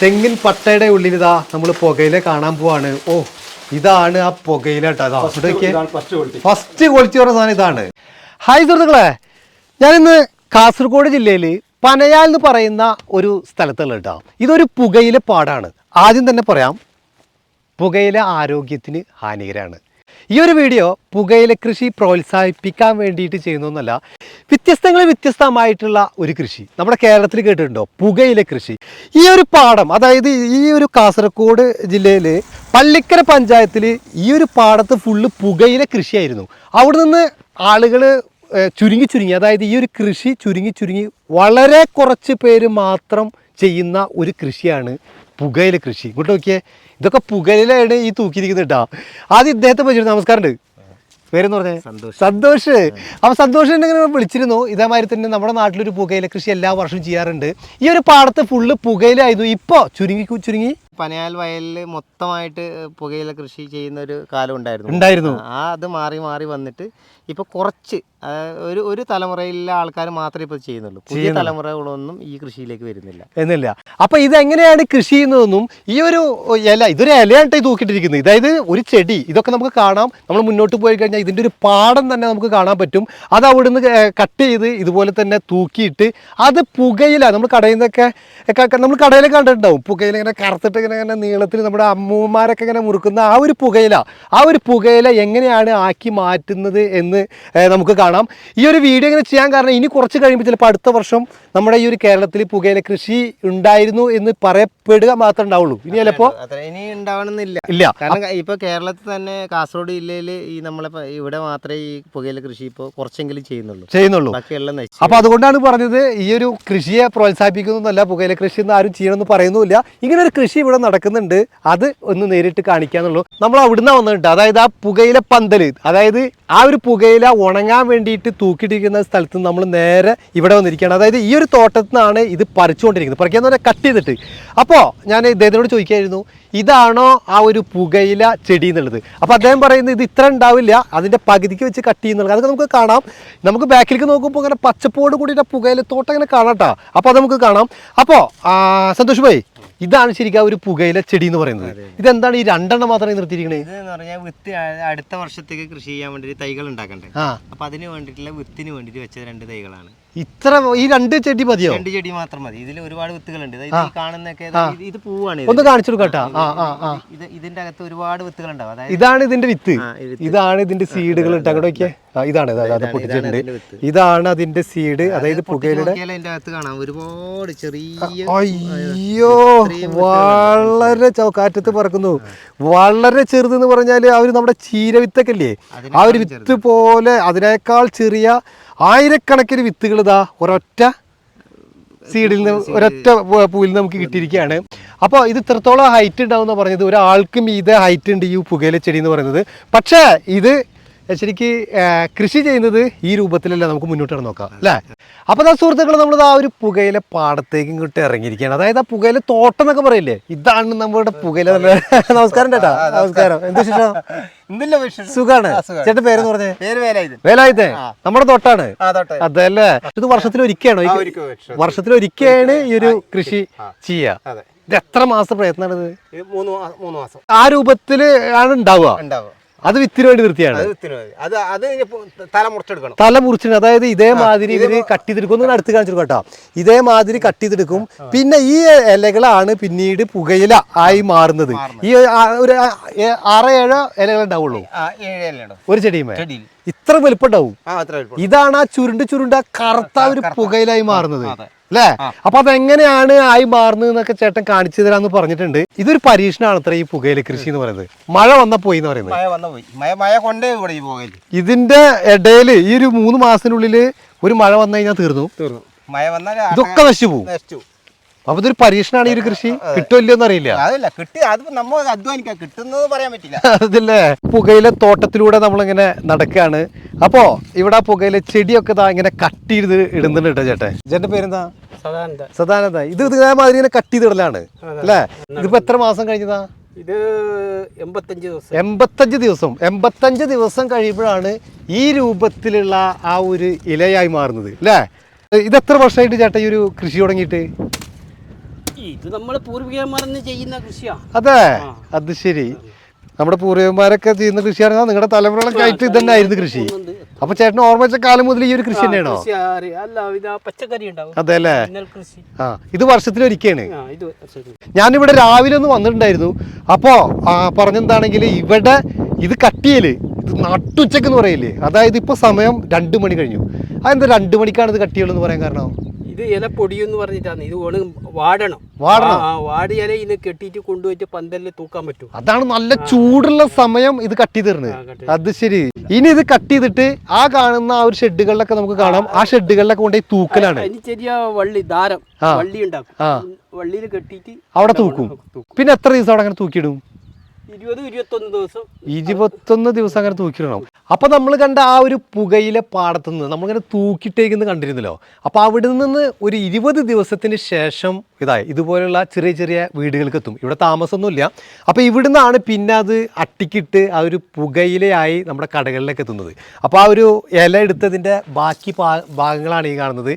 തെങ്ങിൻ പട്ടയുടെ ഉള്ളിൽ ഇതാ നമ്മൾ പുകയില കാണാൻ പോവാണ്. ഓ ഇതാണ് ആ പുകയില കേട്ടോ. ഫസ്റ്റ് ക്വാളിറ്റി പറഞ്ഞ സാധനം ഇതാണ്. ഹായ് സുഹൃത്തുക്കളെ. ഞാനിന്ന് കാസർഗോഡ് ജില്ലയിൽ പനയാൽ എന്ന് പറയുന്ന ഒരു സ്ഥലത്തുള്ള കേട്ടോ ഇതൊരു പുകയില പാടാണ്. ആദ്യം തന്നെ പറയാം പുകയില ആരോഗ്യത്തിന് ഹാനികരമാണ് ഈ ഒരു വീഡിയോ പുകയില കൃഷി പ്രോത്സാഹിപ്പിക്കാൻ വേണ്ടിയിട്ട് ചെയ്യുന്നൊന്നല്ല വ്യത്യസ്തങ്ങളിൽ വ്യത്യസ്തമായിട്ടുള്ള ഒരു കൃഷി. നമ്മുടെ കേരളത്തിൽ കേട്ടിട്ടുണ്ടോ? പുകയില കൃഷി. ഈ ഒരു പാടം അതായത് ഈ ഒരു കാസർഗോഡ് ജില്ലയിൽ പള്ളിക്കര പഞ്ചായത്തിൽ ഈ ഒരു പാടത്ത് ഫുള്ള് പുകയില കൃഷിയായിരുന്നു. അവിടെ നിന്ന് ആളുകൾ ചുരുങ്ങി ചുരുങ്ങി അതായത് ഈ ഒരു കൃഷി ചുരുങ്ങി ചുരുങ്ങി വളരെ കുറച്ച് പേര് മാത്രം ചെയ്യുന്ന ഒരു കൃഷിയാണ് പുകയില കൃഷി. ഇങ്ങോട്ട് നോക്കിയേ. ഇതൊക്കെ പുകയിലാണ് ഈ തൂക്കിയിരിക്കുന്നത് കേട്ടോ ആദ്യം ഇദ്ദേഹത്തെ പറ്റി നമസ്കാരം പേരെന്ന് പറഞ്ഞേ? സന്തോഷ്. സന്തോഷ്. അപ്പൊ സന്തോഷ് എന്നെ വിളിച്ചിരുന്നു. ഇതേമാതിരി തന്നെ നമ്മുടെ നാട്ടിലൊരു പുകയില കൃഷി എല്ലാ വർഷവും ചെയ്യാറുണ്ട്. ഈ ഒരു പാടത്ത് ഫുള്ള് പുകയിലായിരുന്നു ഇപ്പൊ ചുരുങ്ങി ചുരുങ്ങി പനയാൽ വയലിൽ മൊത്തമായിട്ട് പുകയില കൃഷി ചെയ്യുന്ന ഒരു കാലം ഉണ്ടായിരുന്നു. ഉണ്ടായിരുന്നു. ആ അത് മാറി മാറി വന്നിട്ട് ഇപ്പൊ കുറച്ച് ഒരു ഒരു തലമുറയിലെ ആൾക്കാർ മാത്രമേ ഇപ്പൊ ചെയ്യുന്നുള്ളൂ. പുതിയ തലമുറകളൊന്നും ഈ കൃഷിയിലേക്ക് വരുന്നില്ല. എന്നില്ല അപ്പൊ ഇത് എങ്ങനെയാണ് കൃഷി ചെയ്യുന്നതെന്നും ഈ ഒരു ഇല ഇതൊരു ഇലയായിട്ട് തൂക്കിട്ടിരിക്കുന്നത് തൂക്കിയിട്ടിരിക്കുന്നത്. അതായത് ഒരു ചെടി ഇതൊക്കെ നമുക്ക് കാണാം. നമ്മൾ മുന്നോട്ട് പോയി കഴിഞ്ഞാൽ ഇതിന്റെ ഒരു പാടം തന്നെ നമുക്ക് കാണാൻ പറ്റും. അത് അവിടുന്ന് കട്ട് ചെയ്ത് ഇതുപോലെ തന്നെ തൂക്കിയിട്ട് അത് പുകയില നമ്മൾ കടയിൽ നിന്നൊക്കെ നമ്മൾ കടയിലൊക്കെ കണ്ടിട്ടുണ്ടാവും. പുകയില ഇങ്ങനെ കറുത്തിട്ട് ഇങ്ങനെ ഇങ്ങനെ നീളത്തിൽ നമ്മുടെ അമ്മൂമാരൊക്കെ ഇങ്ങനെ മുറുക്കുന്ന ആ ഒരു പുകയില ആ ഒരു പുകയില എങ്ങനെയാണ് ആക്കി മാറ്റുന്നത് എന്ന് നമുക്ക് കാണാം. ഈ ഒരു വീഡിയോ ഇങ്ങനെ ചെയ്യാൻ കാരണം ഇനി കുറച്ച് കഴിയുമ്പോൾ ചിലപ്പോൾ അടുത്ത വർഷം നമ്മുടെ ഈ ഒരു കേരളത്തിൽ പുകയില കൃഷി ഉണ്ടായിരുന്നു എന്ന് പറയപ്പെടുക മാത്രമേ ഉണ്ടാവുള്ളൂ. ഇനി ചിലപ്പോൾ ഇനി ഉണ്ടാവണമെന്നില്ല. ഇല്ല. കാരണം ഇപ്പൊ കേരളത്തിൽ തന്നെ കാസർഗോഡ് ജില്ലയിൽ ഈ നമ്മളെ ഇവിടെ മാത്രമേ ഈ പുകയില കൃഷി ഇപ്പോൾ കുറച്ചെങ്കിലും ചെയ്യുന്നുള്ളൂ. ചെയ്യുന്നുള്ളൂ. ബാക്കിയെല്ലാം നശിച്ചു അപ്പൊ അതുകൊണ്ടാണ് പറഞ്ഞത് ഈ ഒരു കൃഷിയെ പ്രോത്സാഹിപ്പിക്കുന്നൊന്നുമല്ല പുകയില കൃഷി എന്ന് ആരും ചെയ്യണമെന്ന് പറയുന്നുമില്ല. ഇങ്ങനെ ഒരു കൃഷി ഇവിടെ നടക്കുന്നുണ്ട്. അത് ഒന്ന് നേരിട്ട് കാണിക്കാന്നുള്ളൂ. നമ്മൾ അവിടുന്ന് വന്നിട്ട് അതായത് ആ പുകയില പന്തൽ അതായത് ആ ഒരു പുകയില ഉണങ്ങാൻ വേണ്ടിയിട്ട് തൂക്കിയിട്ടിരിക്കുന്ന സ്ഥലത്ത് നമ്മൾ നേരെ ഇവിടെ വന്നിരിക്കുകയാണ്. അതായത് ഈ ഒരു തോട്ടത്തിൽ നിന്നാണ് ഇത് പറിച്ചുകൊണ്ടിരിക്കുന്നത്. പറിക്കാന്ന് പറഞ്ഞാൽ കട്ട് ചെയ്തിട്ട്. അപ്പോൾ ഞാൻ ഇദ്ദേഹത്തിനോട് ചോദിക്കായിരുന്നു ഇതാണോ ആ ഒരു പുകയില ചെടി എന്നുള്ളത്? അപ്പോൾ അദ്ദേഹം പറയുന്നത് ഇത് ഇത്ര ഉണ്ടാവില്ല. അതിന്റെ പകുതിക്ക് വെച്ച് കട്ട് ചെയ്യുന്നുള്ളത് അതൊക്കെ നമുക്ക് കാണാം. നമുക്ക് ബാക്കിലേക്ക് നോക്കുമ്പോൾ അങ്ങനെ പച്ചപ്പോട് കൂടിയിട്ട് പുകയില തോട്ടം ഇങ്ങനെ കാണാം കേട്ടോ. അപ്പോൾ അത് നമുക്ക് കാണാം. അപ്പോൾ സന്തോഷ് ഭായി ഇതാണ് ശരിക്കും ഒരു പുകയില ചെടി എന്ന് പറയുന്നത്. ഇതെന്താണ് ഈ രണ്ടെണ്ണം മാത്രമേ നിർത്തിയിരിക്കണേ? ഇത് എന്ന് പറഞ്ഞാൽ വിത്ത് അടുത്ത വർഷത്തേക്ക് കൃഷി ചെയ്യാൻ വേണ്ടി തൈകൾ ഉണ്ടാക്കണ്ടേ? അപ്പൊ അതിന് വേണ്ടിയിട്ടുള്ള വിത്തിന് വേണ്ടിയിട്ട് വെച്ച രണ്ട് തൈകളാണ്. ഇത്ര ഈ രണ്ട് ചെടി മതിയോ? രണ്ട് ചെടി മാത്രം മതി. ഇതിൽ ഒരുപാട് വിത്തുകളുണ്ട്. ഇത് കാണുന്നൊക്കെ ഇത് പൂവാണ് ഒന്ന് കാണിച്ചു കൊടുക്കട്ടാ. ആ ഇത് ഇതിന്റെ അകത്ത് ഒരുപാട് വിത്തുകൾ ഉണ്ടാവും അതായത് ഇതാണ് ഇതിന്റെ വിത്ത്. ഇതാണ് ഇതിന്റെ സീഡുകൾ ഇട്ട് അങ്ങോട്ട് നോക്കിയേ. ഇതാണ് പൊട്ടിച്ചിട്ടുണ്ട് ഇതാണ് അതിന്റെ സീഡ്. അതായത് പുകയിലയുടെ അകത്ത് കാണാം. ഒരുപാട് ചെറിയ അയ്യോ വളരെ കാറ്റത്ത് പറക്കുന്നു. വളരെ ചെറുതെന്ന് പറഞ്ഞാൽ അവർ നമ്മുടെ ചീരവിത്തൊക്കെ ഇല്ലേ? ആ ഒരു വിത്ത് പോലെ അതിനേക്കാൾ ചെറിയ ആയിരക്കണക്കിന് വിത്തുകൾ ഇതാ ഒരൊറ്റ സീഡിൽ നിന്ന് ഒരൊറ്റ പൂവിൽ നിന്ന് നമുക്ക് കിട്ടിയിരിക്കുകയാണ്. അപ്പോൾ ഇത് ഇത്രത്തോളം ഹൈറ്റ് ഉണ്ടാവും എന്ന് പറഞ്ഞത്. ഒരാൾക്കും ഇത് ഹൈറ്റ് ഉണ്ട് ഈ പുകയില ചെടി എന്ന് പറയുന്നത്. പക്ഷേ ഇത് ശരിക്ക് കൃഷി ചെയ്യുന്നത് ഈ രൂപത്തിലല്ല നമുക്ക് മുന്നോട്ട് നോക്കാം അല്ലേ? അപ്പോൾ ആ സുഹൃത്തുക്കൾ നമ്മൾ ആ ഒരു പുകയിലെ പാടത്തേക്കും ഇങ്ങോട്ട് ഇറങ്ങിയിരിക്കുകയാണ്. അതായത് ആ പുകയിലെ തോട്ടം എന്നൊക്കെ പറയില്ലേ? ഇതാണ് നമ്മുടെ പുകയില. നമസ്കാരം ചേട്ടാ. നമസ്കാരം. എന്ത് വിശേഷം? സുഖാണ്. ചേട്ടൻ പേരെന്ന് പറഞ്ഞേ? പേര് ഇത് വേലായുധേ നമ്മുടെ തോട്ടാണ്. അതല്ലേ? ഇത് വർഷത്തിൽ ഒരിക്കയാണോ ഈ- വർഷത്തിൽ ഒരിക്കലാണ് ഈ ഒരു കൃഷി ചെയ്യുക ഇത് എത്ര മാസം പ്രയത്നമാണ് ഇത് മൂന്ന് മാസം. ആ രൂപത്തിൽ ആണ് ഉണ്ടാവുക. ഉണ്ടാവും അത് വിത്തിന് വേണ്ടി നിർത്തിയാണ്. അത് തല മുറിച്ചെടുക്കണം. തല മുറിച്ചിട്ട് അതായത് ഇതേമാതിരി ഇവർ കട്ട് ചെയ്തെടുക്കും അടുത്ത് കാണിച്ചു കേട്ടോ. ഇതേമാതിരി കട്ട് ചെയ്തെടുക്കും. പിന്നെ ഈ ഇലകളാണ് പിന്നീട് പുകയില ആയി മാറുന്നത്. ഈ ഒരു ആറ് ഏഴോ ഇലകൾ ഉണ്ടാവുള്ളൂ. ഒരു ചെടിയുമേ? ഇത്ര വലുപ്പം ഉണ്ടാവും. ഇതാണ് ആ ചുരുണ്ട് ചുരുണ്ട കറുത്ത ഒരു പുകയിലായി മാറുന്നത്. അല്ലേ അപ്പൊ അതെങ്ങനെയാണ് ആയി മാറുന്നത് എന്നൊക്കെ ചേട്ടൻ കാണിച്ചു തരാന്ന് പറഞ്ഞിട്ടുണ്ട്. ഇതൊരു പരീക്ഷണമാണ് അത്ര ഈ പുകയില കൃഷി എന്ന് പറയുന്നത്. മഴ വന്ന പോയി എന്ന് പറയുന്നത്. ഇതിന്റെ ഇടയിൽ ഈ ഒരു മൂന്ന് മാസത്തിനുള്ളിൽ ഒരു മഴ വന്നു കഴിഞ്ഞാൽ തീർന്നു. തീർന്നു. മഴ വന്നാൽ ഇതൊക്കെ നശിച്ചു പോകും അപ്പൊ ഇതൊരു പരീക്ഷണമാണ് ഈ ഒരു കൃഷി? കിട്ടുമല്ലോന്ന് അറിയില്ല അതല്ല കിട്ടി അത് നമ്മൾ അധ്വാനിക്കാം. കിട്ടുന്നത് പറയാൻ പറ്റില്ല. അതില്ലേ? പുകയില തോട്ടത്തിലൂടെ നമ്മളിങ്ങനെ നടക്കുകയാണ് അപ്പോ ഇവിടെ പുകയിലെ പുകയില ചെടിയൊക്കെ ദാ ഇങ്ങനെ കട്ട് ചെയ്ത് ഇടുന്നുണ്ട് കേട്ടോ ചേട്ടൻ. ചേട്ടന്റെ പേരെന്താ? സദാനന്ദ. ഇത് ഇതേമാതിരി ഇങ്ങനെ കട്ട് ചെയ്ത് ഇടലാണ് അല്ലേ? ഇതിപ്പോ എത്ര മാസം കഴിഞ്ഞതാ? ഇത് എൺപത്തഞ്ച് ദിവസം. എൺപത്തഞ്ച് ദിവസം. എൺപത്തഞ്ച് ദിവസം കഴിയുമ്പോഴാണ് ഈ രൂപത്തിലുള്ള ആ ഒരു ഇലയായി മാറുന്നത്. അല്ലേ? ഇത് എത്ര വർഷമായിട്ട് ചേട്ടാ ഈ ഒരു കൃഷി തുടങ്ങിയിട്ട്? ഇത് നമ്മൾ പൂർവികന്മാരെന്ന് ചെയ്യുന്ന കൃഷിയാണ് അതെ അത് ശരി. നമ്മുടെ പൂർവികന്മാരൊക്കെ ചെയ്യുന്ന കൃഷിയാണ് നിങ്ങളുടെ തലമുറകളൊക്കെ ആയിട്ട് ഇത് തന്നെ ആയിരുന്നു കൃഷി. അപ്പൊ ചേട്ടൻ ഓർമ്മ വെച്ച കാലം മുതൽ ഈ ഒരു കൃഷി തന്നെയാണോ? അതെ അല്ലേ? ആ ഇത് ഇത് ശരി. ഞാനിവിടെ രാവിലെ ഒന്ന് വന്നിട്ടുണ്ടായിരുന്നു. അപ്പോ പറഞ്ഞെന്താണെങ്കിൽ ഇവിടെ ഇത് കട്ടിയൽ ഇത് നട്ടുച്ചക്ക് എന്ന് പറയില്ലേ? അതായത് ഇപ്പൊ സമയം രണ്ടു മണി കഴിഞ്ഞു. അതെന്താ രണ്ടു മണിക്കാണ് ഇത് കട്ടിയുള്ളൂ പറയാൻ കാരണം? ഇത് ഇല പൊടിയെന്ന് പറഞ്ഞിട്ടാണ്. ഇത് ഓണ് വാടണം. വാടണം? ആ, വാടിയ ഇല ഇന്ന് കെട്ടിയിട്ട് കൊണ്ടുപോയിട്ട് പന്തലിൽ തൂക്കാൻ പറ്റും. അതാണ് നല്ല ചൂടുള്ള സമയം ഇത് കട്ടി തരുന്നത് അത് ശരി. ഇനി ഇത് കട്ട് ചെയ്തിട്ട് ആ കാണുന്ന ആ ഒരു ഷെഡുകളിലൊക്കെ നമുക്ക് കാണാം. ആ ഷെഡുകളിലൊക്കെ കൊണ്ടുപോയി തൂക്കലാണ്. അതിന് ചെറിയ വള്ളി ദാരം. വള്ളി ഉണ്ടാക്കും. വള്ളിയിൽ കെട്ടിയിട്ട് അവിടെ തൂക്കും. പിന്നെ എത്ര ദിവസം അവിടെ അങ്ങനെ തൂക്കിയിടും? ഇരുപത് ഇരുപത്തൊന്ന് ദിവസം. ഇരുപത്തൊന്ന് ദിവസം അങ്ങനെ തൂക്കിയിടണം. അപ്പൊ നമ്മൾ കണ്ട ആ ഒരു പുകയിലെ പാടത്തു നിന്ന് നമ്മളിങ്ങനെ തൂക്കിട്ടേക്കുന്ന കണ്ടിരുന്നല്ലോ. അപ്പോൾ അവിടെ നിന്ന് ഒരു ഇരുപത് ദിവസത്തിന് ശേഷം ഇതായി ഇതുപോലുള്ള ചെറിയ ചെറിയ വീടുകൾക്ക് എത്തും. ഇവിടെ താമസമൊന്നുമില്ല. അപ്പൊ ഇവിടുന്നാണ് പിന്നെ അത് അട്ടിക്കിട്ട് ആ ഒരു പുകയിലയായി നമ്മുടെ കടകളിലേക്ക് എത്തുന്നത്. അപ്പോൾ ആ ഒരു ഇല എടുത്തതിന്റെ ബാക്കി ഭാഗങ്ങളാണ് ഈ കാണുന്നത്.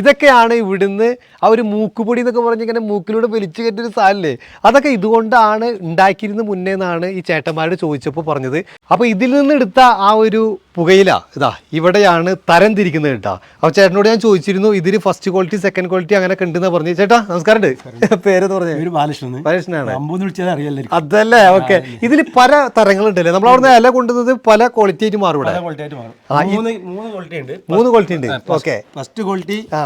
ഇതൊക്കെയാണ് ഇവിടുന്ന് ആ ഒരു മൂക്കുപൊടി എന്നൊക്കെ പറഞ്ഞ് ഇങ്ങനെ മൂക്കിലൂടെ വലിച്ചു കയറ്റൊരു സാധനല്ലേ അതൊക്കെ ഇതുകൊണ്ടാണ് ഉണ്ടാക്കിയിരുന്ന മുന്നേ എന്നാണ് ഈ ചേട്ടന്മാരോട് ചോദിച്ചപ്പോൾ പറഞ്ഞത്. അപ്പോൾ ഇതിൽ നിന്ന് എടുത്ത ആ ഒരു പുകയില. ഇതാ ഇവിടെയാണ് തരം തിരിക്കുന്നത് കേട്ടോ. അപ്പോൾ ചേട്ടനോട് ഞാൻ ചോദിച്ചിരുന്നു ഇതിൽ ഫസ്റ്റ് ക്വാളിറ്റി സെക്കൻഡ് ക്വാളിറ്റി അങ്ങനെ കണ്ടെന്ന് പറഞ്ഞു. ചേട്ടാ നമസ്കാരം. പേരെന്ന് പറഞ്ഞു? ബാലകൃഷ്ണൻ. അറിയാലോ അതല്ലേ ഓക്കെ. ഇതിൽ പല തരങ്ങളുണ്ടല്ലേ? നമ്മൾ അവിടുന്ന് ഇല കൊണ്ടുവന്നത് പല ക്വാളിറ്റി ആയിട്ട് മാറും ഇവിടെ. ക്വാളിറ്റി ആയിട്ട് മാറും. മൂന്ന് മൂന്ന് ക്വാളിറ്റി ഉണ്ട്. മൂന്ന് ക്വാളിറ്റി ഉണ്ട്. ഓക്കെ. ഫസ്റ്റ് ക്വാളിറ്റി ആ.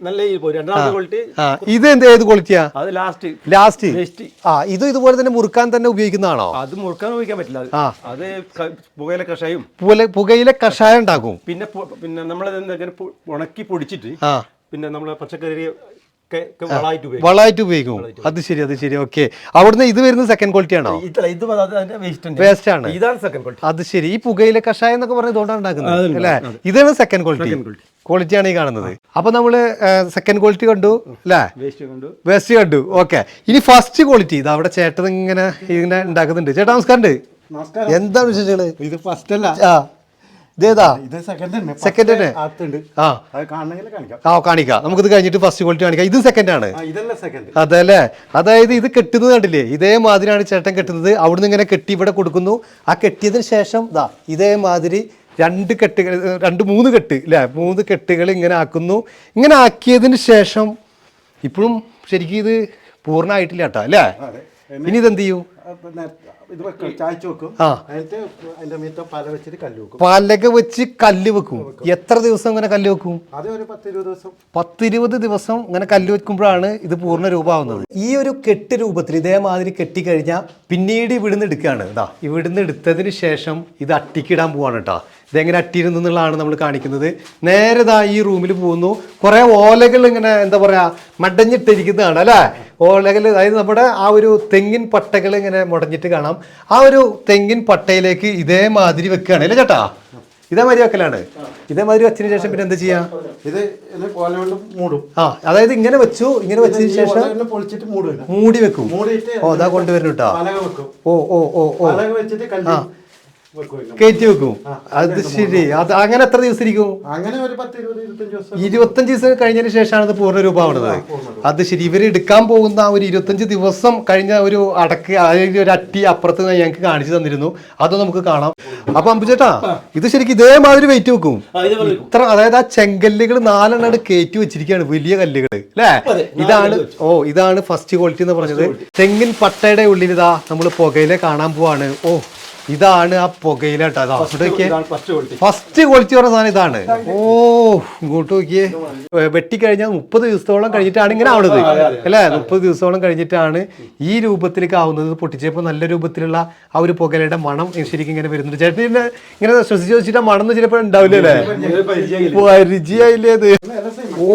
നല്ല രണ്ടാമത്തെ ക്വാളിറ്റി ഇത് എന്ത് ഏത് ക്വാളിറ്റിയാ അത് ലാസ്റ്റ് ലാസ്റ്റ് ആ ഇത് ഇതുപോലെ തന്നെ മുറുക്കാൻ തന്നെ ഉപയോഗിക്കുന്നതാണോ? അത് മുറുക്കാൻ ഉപയോഗിക്കാൻ പറ്റില്ല. അത്. പുകയില കഷായും. പുകയിലെ കഷായം ഉണ്ടാക്കും. പിന്നെ പിന്നെ ഇങ്ങനെ ഉണക്കി പൊടിച്ചിട്ട് പിന്നെ നമ്മളെ പച്ചക്കറി വളമായിട്ട് ഉപയോഗിക്കും. അത് ശരി അത് ശരി. ഓക്കെ. അവിടുന്ന് ഇത് വരുന്നത് സെക്കൻഡ് ക്വാളിറ്റി ആണോ? വേസ്റ്റ് ആണ്. ഇതാണ് സെക്കൻഡ് ക്വാളിറ്റി അത് ശരി. ഈ പുകയിലെ കഷായം എന്നൊക്കെ പറഞ്ഞത് ഇതുകൊണ്ടാണ് ഉണ്ടാക്കുന്നത് അല്ലേ? ഇതാണ് സെക്കൻഡ് ക്വാളിറ്റി ക്വാളിറ്റി ആണ് ഈ കാണുന്നത്. അപ്പൊ നമ്മൾ സെക്കൻഡ് ക്വാളിറ്റി കണ്ടു അല്ലേ? വേസ്റ്റ് കൊണ്ട്. ഓക്കെ. ഇനി ഫസ്റ്റ് ക്വാളിറ്റി ഇത് അവിടെ ചേട്ടൻ ഇങ്ങനെ ഇങ്ങനെ ഉണ്ടാക്കുന്നുണ്ട്. ചേട്ടാ നമസ്കാരം. എന്താണ് വിശേഷങ്ങൾ? ഇത് ഫസ്റ്റ് അല്ല. ഇതേതാ ഇത്. സെക്കൻഡ് ആ. ആ കാണിക്കാം. നമുക്കിത് കഴിഞ്ഞിട്ട് ഫസ്റ്റ് ക്വാളിറ്റി കാണിക്കാം. ഇത് സെക്കൻഡ് ആണ്. അതല്ലേ? അതായത് ഇത് കെട്ടുന്നത് കണ്ടില്ലേ? ഇതേ മാതിരിയാണ് ചേട്ടൻ കെട്ടുന്നത്. അവിടുന്ന് ഇങ്ങനെ കെട്ടി ഇവിടെ കൊടുക്കുന്നു. ആ കെട്ടിയതിന് ശേഷം ദാ ഇതേമാതിരി രണ്ട് കെട്ടുകൾ രണ്ട് മൂന്ന് കെട്ട് അല്ലേ മൂന്ന് കെട്ടുകൾ ഇങ്ങനെ ആക്കുന്നു. ഇങ്ങനെ ആക്കിയതിന് ശേഷം ഇപ്പോഴും ശരിക്കും ഇത് പൂർണമായിട്ടില്ല കേട്ടോ അല്ലേ? ഇനി ഇതെന്ത് ചെയ്യൂ? പാലൊക്കെ വെച്ച് കല്ല് വെക്കും. എത്ര ദിവസം ഇങ്ങനെ കല്ല് വെക്കും? പത്തിരുപത് ദിവസം. ഇങ്ങനെ കല്ല് വെക്കുമ്പോഴാണ് ഇത് പൂർണ രൂപമാവുന്നത്. ഈ ഒരു കെട്ട് രൂപത്തിൽ ഇതേമാതിരി കെട്ടിക്കഴിഞ്ഞാൽ പിന്നീട് ഇവിടുന്ന് എടുക്കുകയാണ്. ഇതാ ഇവിടുന്ന് എടുത്തതിന് ശേഷം ഇത് അട്ടിക്കിടാൻ പോവാണ് കേട്ടോ. ഇതെങ്ങനെ അട്ടിയിരുന്നു എന്നുള്ളതാണ് നമ്മൾ കാണിക്കുന്നത്. നേരെ ഇതാ ഈ റൂമിൽ പോകുന്നു. കുറേ ഓലകൾ ഇങ്ങനെ എന്താ പറയുക മടഞ്ഞിട്ടിരിക്കുന്നതാണ് അല്ലേ? ഓലകൾ അതായത് നമ്മുടെ ആ ഒരു തെങ്ങിൻ പട്ടകൾ ഇങ്ങനെ മുടഞ്ഞിട്ട് കാണാം. ആ ഒരു തെങ്ങിൻ പട്ടയിലേക്ക് ഇതേമാതിരി വെക്കുകയാണ്. അല്ലേ ചേട്ടാ? ഇതേമാതിരി വെക്കലാണ്. ഇതേമാതിരി വെച്ചതിന് ശേഷം പിന്നെ എന്താ ചെയ്യാം? ഇത് മൂടും. ആ അതായത് ഇങ്ങനെ വെച്ചു ഇങ്ങനെ വെച്ചതിന് ശേഷം പൊളിച്ചിട്ട് മൂടും വെക്കും. ഓ അതാ കൊണ്ടുവരുന്നു കേട്ടോ ഓ ഓ ഓ ഓ. പലക കയറ്റി വെക്കും. അത് ശരി. അത് അങ്ങനെ എത്ര ദിവസം ഇരിക്കും? അങ്ങനെ ഒരു പത്ത് ഇരുപത് ഇരുപത്തഞ്ച് ദിവസം. കഴിഞ്ഞതിന് ശേഷമാണ് ഇത് പൂർണ രൂപമാവുന്നത് അത് ശരി ഇവർ എടുക്കാൻ പോകുന്ന ആ ഒരു ഇരുപത്തഞ്ച് ദിവസം കഴിഞ്ഞ ഒരു അടക്ക് അതായത് ഒരു അട്ടി അപ്പുറത്ത് ഞങ്ങൾക്ക് കാണിച്ചു തന്നിരുന്നു. അത് നമുക്ക് കാണാം. അപ്പൊ അമ്പുചേട്ടാ ഇത് ശരിക്കും ഇതേമാതിരി വെയിറ്റ് വെക്കും. ഇത്ര അതായത് ആ ചെങ്കല്ലുകൾ നാലെണ്ണം കയറ്റി വെച്ചിരിക്കുകയാണ് വലിയ കല്ലുകൾ അല്ലേ ഇതാണ് ഓ ഇതാണ് ഫസ്റ്റ് ക്വാളിറ്റി എന്ന് പറഞ്ഞത്. തെങ്ങിൻ പട്ടയുടെ ഉള്ളിൽ ഇതാ നമ്മൾ പുകയിലെ കാണാൻ പോവാണ്. ഓ ഇതാണ് ആ പുകയിലേട്ടോ. അതാ ഫസ്റ്റ് ക്വാളിറ്റി പറഞ്ഞ സാധനം ഇതാണ്. ഓ ഇങ്ങോട്ട് നോക്കിയേ. വെട്ടിക്കഴിഞ്ഞാൽ മുപ്പത് ദിവസത്തോളം കഴിഞ്ഞിട്ടാണ് ഇങ്ങനെ ആവുന്നത്. അല്ലേ? മുപ്പത് ദിവസത്തോളം കഴിഞ്ഞിട്ടാണ് ഈ രൂപത്തിലേക്ക് ആവുന്നത്. പൊട്ടിച്ചപ്പോൾ നല്ല രൂപത്തിലുള്ള ആ ഒരു പുകയിലയുടെ മണം ശരിക്കും ഇങ്ങനെ വരുന്നുണ്ട്. ചേട്ടൻ ഇങ്ങനെ ശ്രദ്ധിച്ച് വെച്ചിട്ട് മണം ചിലപ്പോൾ ഉണ്ടാവില്ലേ പരിചയമായില്ലേ ഇത് ഓ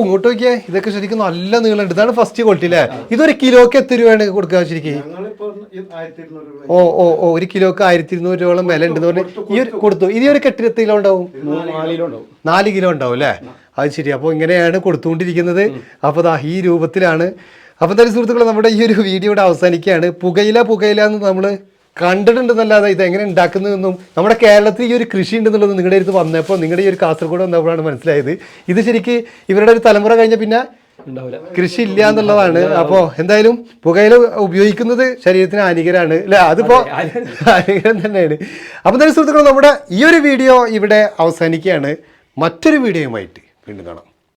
ഇങ്ങോട്ട് നോക്കിയേ. ഇതൊക്കെ ശരിക്കും നല്ല നീളമുണ്ട്. ഇതാണ് ഫസ്റ്റ് ക്വാളിറ്റി അല്ലേ ഇതൊരു കിലോക്ക് എത്ര രൂപയാണ് കൊടുക്കുക ശരിക്കും രൂപ ഓ ഓ ഓ ഒരു കിലോക്ക് ആയിരത്തി ഇരുന്നൂറ് രൂപയോളം വില ഉണ്ടെന്ന് പറഞ്ഞ് ഈ ഒരു കൊടുത്തു. ഇനി ഒരു കെട്ടിൽ എത്ര കിലോ ഉണ്ടാവും? നാലിലുണ്ടാവും നാല് കിലോ ഉണ്ടാവും. അല്ലേ? അത് ശരി. അപ്പോൾ ഇങ്ങനെയാണ് കൊടുത്തുകൊണ്ടിരിക്കുന്നത്. അപ്പോൾ ദാ ഈ രൂപത്തിലാണ്. അപ്പോൾ എന്തായാലും സുഹൃത്തുക്കളെ നമ്മുടെ ഈ ഒരു വീഡിയോയുടെ അവസാനിക്കുകയാണ്. പുകയില പുകയില എന്ന് നമ്മൾ കണ്ടിട്ടുണ്ടെന്നല്ലാതെ ഇത് എങ്ങനെ ഉണ്ടാക്കുന്നതെന്നും നമ്മുടെ കേരളത്തിൽ ഈ ഒരു കൃഷി ഉണ്ടെന്നുള്ളത് നിങ്ങളുടെ അടുത്ത് വന്നപ്പോൾ നിങ്ങളുടെ ഈ ഒരു കാസർഗോഡ് വന്നപ്പോഴാണ് മനസ്സിലായത്. ഇത് ശരിക്ക് ഇവരുടെ ഒരു തലമുറ കഴിഞ്ഞ പിന്നെ കൃഷി ഇല്ല എന്നുള്ളതാണ്. അപ്പോ എന്തായാലും പുകയില ഉപയോഗിക്കുന്നത് ശരീരത്തിന് ഹാനികരാണ്. അല്ലെ? അതിപ്പോ ഹാനികരം. തന്നെയാണ്. അപ്പൊ തന്നെ സുഹൃത്തുക്കൾ നമ്മുടെ ഈ ഒരു വീഡിയോ ഇവിടെ അവസാനിക്കുകയാണ്. മറ്റൊരു വീഡിയോയുമായിട്ട് വീണ്ടും കാണാം.